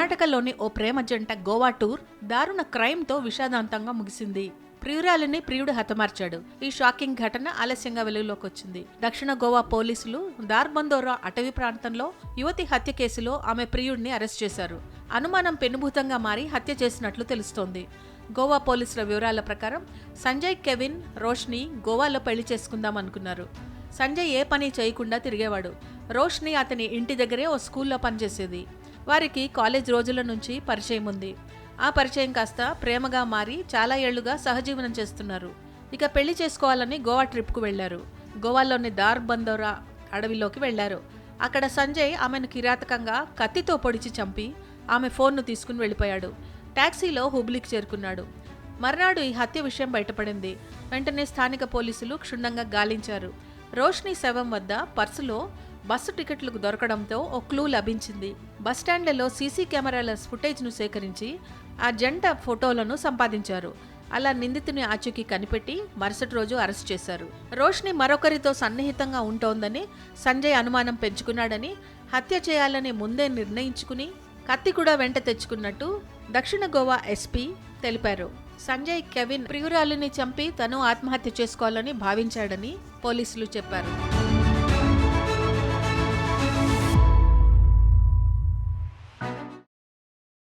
కర్ణాటకలోని ఓ ప్రేమ జంట గోవా టూర్ దారుణ క్రైమ్తో విషాదాంతంగా ముగిసింది. ప్రియురాలిని ప్రియుడు హతమార్చాడు. ఈ షాకింగ్ ఘటన ఆలస్యంగా వెలుగులోకి వచ్చింది. దక్షిణ గోవా పోలీసులు దార్బందోరా అటవీ ప్రాంతంలో యువతి హత్య కేసులో ఆమె ప్రియుడిని అరెస్ట్ చేశారు. అనుమానం పెనుభూతంగా మారి హత్య చేసినట్లు తెలుస్తోంది. గోవా పోలీసుల వివరాల ప్రకారం సంజయ్ కెవిన్ రోష్ని గోవాలో పెళ్ళి చేసుకుందాం అనుకున్నారు. సంజయ్ ఏ పని చేయకుండా తిరిగేవాడు. రోష్ని అతని ఇంటి దగ్గరే ఓ స్కూల్లో పనిచేసేది. వారికి కాలేజ్ రోజుల నుంచి పరిచయం ఉంది. ఆ పరిచయం కాస్త ప్రేమగా మారి చాలా ఏళ్ళుగా సహజీవనం చేస్తున్నారు. ఇక పెళ్ళి చేసుకోవాలని గోవా ట్రిప్కు వెళ్ళారు గోవాలోని దార్ బందోరా అడవిలోకి వెళ్ళారు అక్కడ సంజయ్ ఆమెను కిరాతకంగా కత్తితో పొడిచి చంపి ఆమె ఫోన్ను తీసుకుని వెళ్ళిపోయాడు. టాక్సీలో హుబ్లీకి చేరుకున్నాడు. మర్నాడు ఈ హత్య విషయం బయటపడింది. వెంటనే స్థానిక పోలీసులు క్షుణ్ణంగా గాలించారు. రోష్ని శవం వద్ద పర్సులో బస్సు టికెట్లకు దొరకడంతో ఓ క్లూ లభించింది. బస్టాండ్లలో సీసీ కెమెరాల ఫుటేజ్ను సేకరించి ఆ జంట ఫోటోలను సంపాదించారు. అలా నిందితుని ఆచూకీ కనిపెట్టి మరుసటి రోజు అరెస్ట్ చేశారు. రోష్ని మరొకరితో సన్నిహితంగా ఉంటోందని సంజయ్ అనుమానం పెంచుకున్నాడని హత్య చేయాలని ముందే నిర్ణయించుకుని కత్తి కూడా వెంట తెచ్చుకున్నట్టు దక్షిణ గోవా ఎస్పీ తెలిపారు. సంజయ్ కెవిన్ ప్రియురాలిని చంపి తను ఆత్మహత్య చేసుకోవాలని భావించాడని పోలీసులు చెప్పారు.